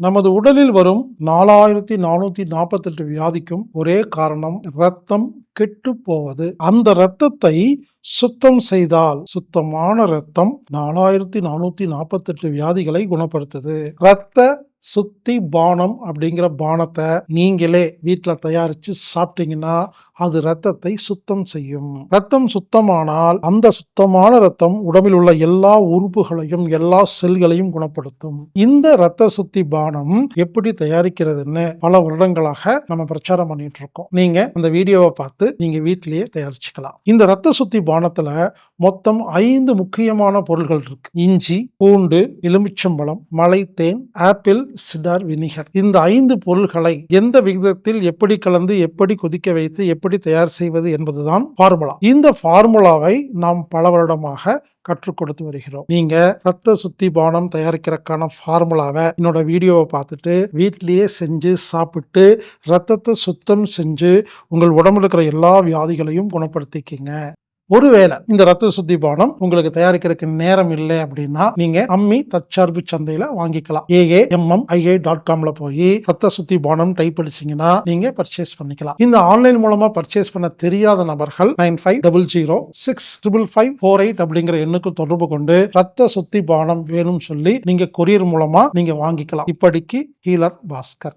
நமது உடலில் வரும் நாலாயிரத்தி நானூத்தி நாற்பத்தெட்டு வியாதிக்கும் ஒரே காரணம் ரத்தம் கெட்டு போவது அந்த இரத்தத்தை சுத்தம் செய்தால் சுத்தமான ரத்தம் நாலாயிரத்தி நானூத்தி நாற்பத்தெட்டு வியாதிகளை குணப்படுத்துது. ரத்த சுத்தி பானம் அப்படிங்கிற பானத்தை நீங்களே வீட்டில் தயாரித்து சாப்பிட்டீங்கன்னா அது ரத்தத்தை சுத்தம் செய்யும். ரத்தம் சுத்தமானால் அந்த சுத்தமான ரத்தம் உடம்பில் உள்ள எல்லா உறுப்புகளையும் எல்லா செல்களையும் குணப்படுத்தும். இந்த ரத்த சுத்தி பானம் எப்படி தயாரிக்கிறதுன்னு பல வருடங்களாக நம்ம பிரச்சாரம் பண்ணிட்டு இருக்கோம் நீங்க அந்த வீடியோவை பார்த்து நீங்க வீட்டிலேயே தயாரிச்சுக்கலாம். இந்த ரத்த சுத்தி பானத்துல மொத்தம் ஐந்து முக்கியமான பொருள்கள் இருக்கு. இஞ்சி பூண்டு எலுமிச்சம்பழம் மலைத்தேன் ஆப்பிள் சிடார் வினிகர். இந்த ஐந்து பொருள்களை எந்த விகிதத்தில் எப்படி கலந்து எப்படி கொதிக்க வைத்து எப்படி எப்படி தயார் செய்வது என்பதுதான் ஃபார்முலா இந்த ஃபார்முலாவை நாம் பல வருடமாக கற்றுக் கொடுத்து வருகிறோம். நீங்க ரத்த சுத்தி பானம் தயாரிக்கிறதுக்கான ஃபார்முலாவை என்னோட வீடியோவை பார்த்துட்டு வீட்டிலேயே செஞ்சு சாப்பிட்டு ரத்தத்தை சுத்தம் செஞ்சு உங்கள் உடம்புல இருக்கிற எல்லா வியாதிகளையும் குணப்படுத்திக்கிங்க. ஒருவேளை இந்த ரத்த சுத்தி பானம் உங்களுக்கு தயாரிக்கிறதுக்கு நேரம் இல்லை அப்படின்னா நீங்க அம்மி தற்சார்பு சந்தையில வாங்கிக்கலாம். ஏஏ எம்எம் ஐஏ டாட் காம்ல போய் ரத்த சுத்தி பானம் டைப் அடிச்சீங்கன்னா நீங்க பர்ச்சேஸ் பண்ணிக்கலாம். இந்த ஆன்லைன் மூலமா பர்ச்சேஸ் பண்ண தெரியாத நபர்கள் nine five double zero six triple five four eight அப்படிங்கிற எண்ணுக்கு தொடர்பு கொண்டு ரத்த சுத்தி பானம் வேணும்னு சொல்லி நீங்க கொரியர் மூலமா நீங்க வாங்கிக்கலாம். இப்படிக்கு ஹீலர் பாஸ்கர்.